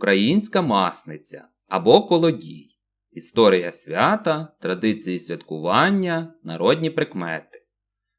Українська масниця або колодій. Історія свята, традиції святкування, народні прикмети.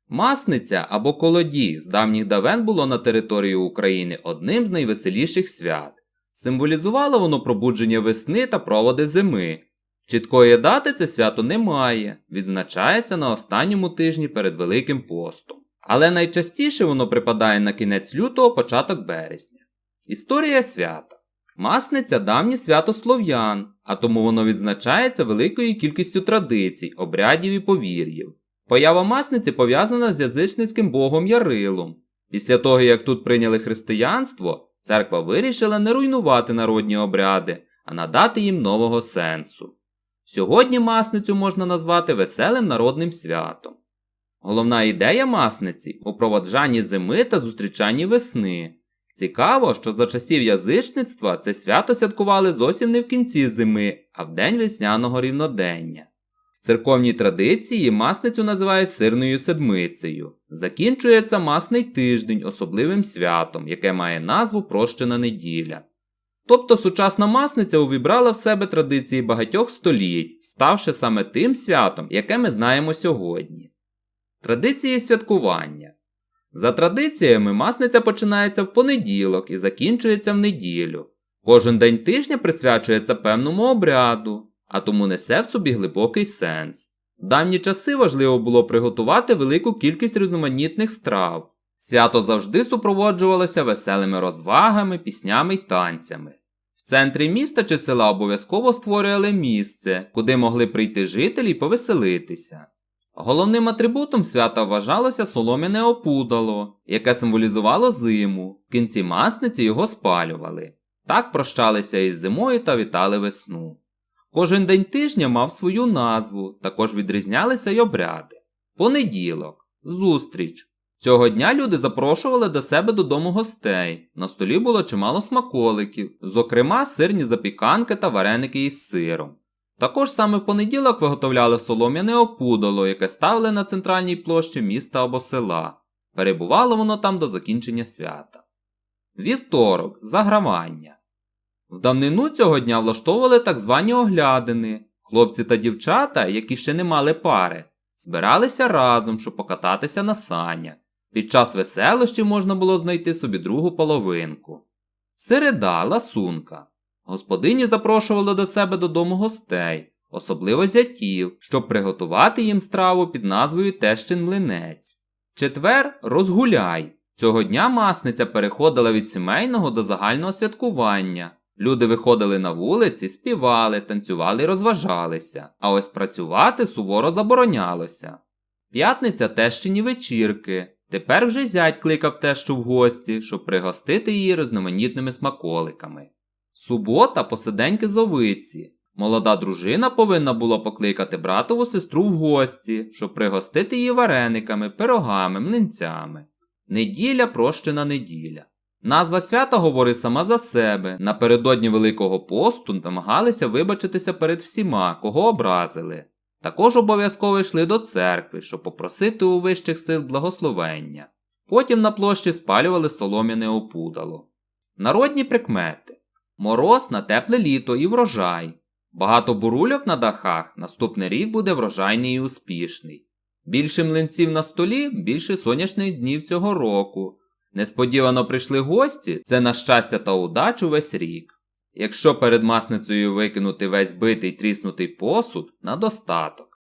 Масниця або колодій з давніх давен було на території України одним з найвеселіших свят. Символізувало воно пробудження весни та проводи зими. Чіткої дати це свято немає, відзначається на останньому тижні перед Великим постом. Але найчастіше воно припадає на кінець лютого, початок березня. Історія свята. Масниця давнє свято слов'ян, а тому воно відзначається великою кількістю традицій, обрядів і повір'їв. Поява масниці пов'язана з язичницьким богом Ярилом. Після того, як тут прийняли християнство, церква вирішила не руйнувати народні обряди, а надати їм нового сенсу. Сьогодні масницю можна назвати веселим народним святом. Головна ідея масниці у проводжанні зими та зустрічанні весни. Цікаво, що за часів язичництва це свято святкували зовсім не в кінці зими, а в день весняного рівнодення. В церковній традиції масницю називають сирною седмицею. Закінчується масний тиждень особливим святом, яке має назву Прощена неділя. Тобто сучасна масниця увібрала в себе традиції багатьох століть, ставши саме тим святом, яке ми знаємо сьогодні. Традиції святкування. За традиціями, масниця починається в понеділок і закінчується в неділю. Кожен день тижня присвячується певному обряду, а тому несе в собі глибокий сенс. В давні часи важливо було приготувати велику кількість різноманітних страв. Свято завжди супроводжувалося веселими розвагами, піснями й танцями. В центрі міста чи села обов'язково створювали місце, куди могли прийти жителі й повеселитися. Головним атрибутом свята вважалося солом'яне опудало, яке символізувало зиму. В кінці масниці його спалювали. Так прощалися із зимою та вітали весну. Кожен день тижня мав свою назву, також відрізнялися й обряди. Понеділок зустріч. Цього дня люди запрошували до себе додому гостей. На столі було чимало смаколиків, зокрема сирні запіканки та вареники із сиром. Також саме в понеділок виготовляли солом'яне опудало, яке ставили на центральній площі міста або села. Перебувало воно там до закінчення свята. Вівторок загравання. В давнину цього дня влаштовували так звані оглядини. Хлопці та дівчата, які ще не мали пари, збиралися разом, щоб покататися на санях. Під час веселощів можна було знайти собі другу половинку. Середа ласунка. Господині запрошували до себе додому гостей, особливо зятів, щоб приготувати їм страву під назвою Тещин млинець. Четвер розгуляй. Цього дня масниця переходила від сімейного до загального святкування. Люди виходили на вулиці, співали, танцювали і розважалися, а ось працювати суворо заборонялося. П'ятниця тещині вечірки. Тепер вже зять кликав тещу в гості, щоб пригостити її різноманітними смаколиками. Субота посиденьки зовиці. Молода дружина повинна була покликати братову сестру в гості, щоб пригостити її варениками, пирогами, млинцями. Неділя прощена неділя. Назва свята говорить сама за себе. Напередодні Великого посту намагалися вибачитися перед всіма, кого образили. Також обов'язково йшли до церкви, щоб попросити у вищих сил благословення. Потім на площі спалювали солом'яне опудало. Народні прикмети. Мороз на тепле літо і врожай. Багато бурульок на дахах, наступний рік буде врожайний і успішний. Більше млинців на столі, більше сонячних днів цього року. Несподівано прийшли гості, це на щастя та удачу весь рік. Якщо перед масницею викинути весь битий тріснутий посуд на достаток.